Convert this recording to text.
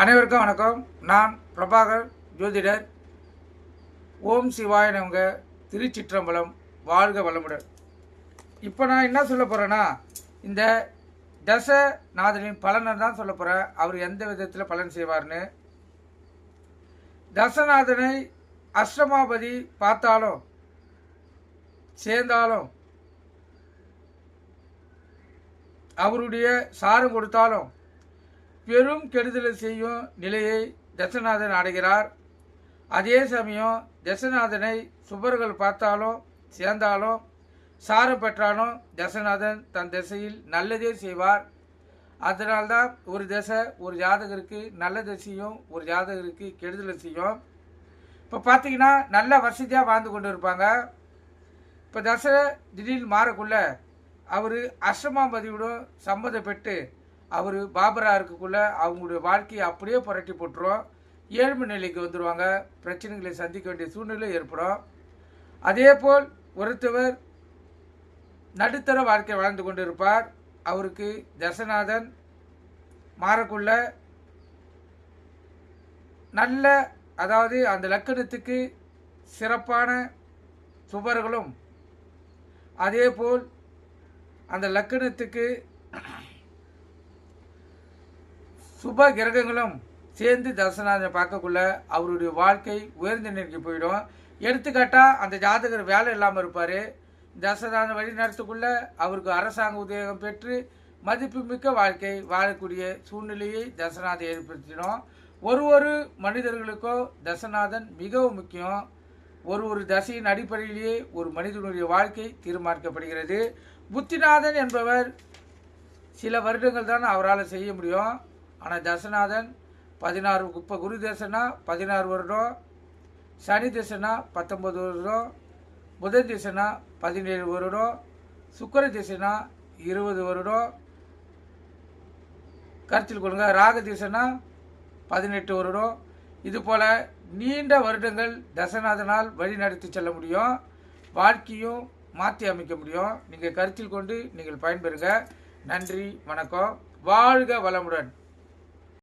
அனைவருக்கும் வணக்கம். நான் பிரபாகர் ஜோதிடர். ஓம் சிவாய திருச்சிற்றம்பலம் வாழ்க வளமுடன். இப்போ நான் என்ன சொல்ல போகிறேன்னா இந்த தசநாதனின் பலனை தான் சொல்ல போகிறேன் அவர் எந்த விதத்தில் பலன் செய்வார்னு. தசநாதனை அஷ்டமாபதி பார்த்தாலும் சேர்ந்தாலும் அவருடைய சாரம் கொடுத்தாலும் பெரும் கெடுதலை செய்யும் நிலையை தசநாதன் அடைகிறார் அதே சமயம் தசநாதனை சுபர்கள் பார்த்தாலும் சேர்ந்தாலும் சாரம் பெற்றாலும் தசநாதன் தன் திசையில் நல்லதே செய்வார். அதனால்தான் ஒரு திசை ஒரு ஜாதகருக்கு நல்ல திசையும் ஒரு ஜாதகருக்கு கெடுதலை செய்யும். இப்போ பார்த்தீங்கன்னா நல்ல வசதியாக வாழ்ந்து கொண்டு இருப்பாங்க இப்போ தசை திடீர்னு மாறக்குள்ள அவர் அஷ்டமாபதியுடன் சம்மதப்பட்டு அவர் பாபராக இருக்கக்குள்ளே அவங்களுடைய வாழ்க்கையை அப்படியே புரட்டி போட்டுரும். ஏழ்மை நிலைக்கு வந்துடுவாங்க பிரச்சனைகளை சந்திக்க வேண்டிய சூழ்நிலை ஏற்படும். அதே போல் ஒருத்தவர் நடுத்தர வாழ்க்கை வாழ்ந்து கொண்டு இருப்பார் அவருக்கு தசநாதன் மாறக்குள்ள நல்ல அதாவது அந்த லக்கணத்துக்கு சிறப்பான சுபர்களும் அதேபோல் அந்த லக்கணத்துக்கு சுப கிரகங்களும் சேர்ந்து தசநாதனை பார்க்கக்குள்ள அவருடைய வாழ்க்கை உயர்ந்த நிலைக்கு போயிடும். எடுத்துக்காட்டால் அந்த ஜாதகர் வேலை இல்லாமல் இருப்பார். தசநாதனை வழி நடத்துக்குள்ள அவருக்கு அரசாங்க உத்தியோகம் பெற்று மதிப்புமிக்க வாழ்க்கை வாழக்கூடிய சூழ்நிலையை தசநாதன் ஏற்படுத்தினோம். ஒரு ஒரு மனிதர்களுக்கோ தசநாதன் மிகவும் முக்கியம். ஒரு ஒரு தசையின் அடிப்படையிலேயே ஒரு மனிதனுடைய வாழ்க்கை தீர்மானிக்கப்படுகிறது. புத்திநாதன் என்பவர் சில வருடங்கள் தான் அவரால் செய்ய முடியும். ஆனால் தசநாதன் பதினாறு இப்போ குரு தசனா பதினாறு வருடம் சனி திசைனா பத்தொம்பது வருடம் புதன் திசைனா பதினேழு வருடம் சுக்கர திசைனா இருபது வருடம் கருத்தில் கொள்ளுங்க. ராக திசைனா பதினெட்டு வருடம் இது போல் நீண்ட வருடங்கள் தசநாதனால் வழி நடத்தி செல்ல முடியும். வாழ்க்கையும் மாற்றி அமைக்க முடியும். நீங்கள் கருத்தில் கொண்டு நீங்கள் பயன்பெறுங்க. நன்றி வணக்கம். வாழ்க வளமுடன்.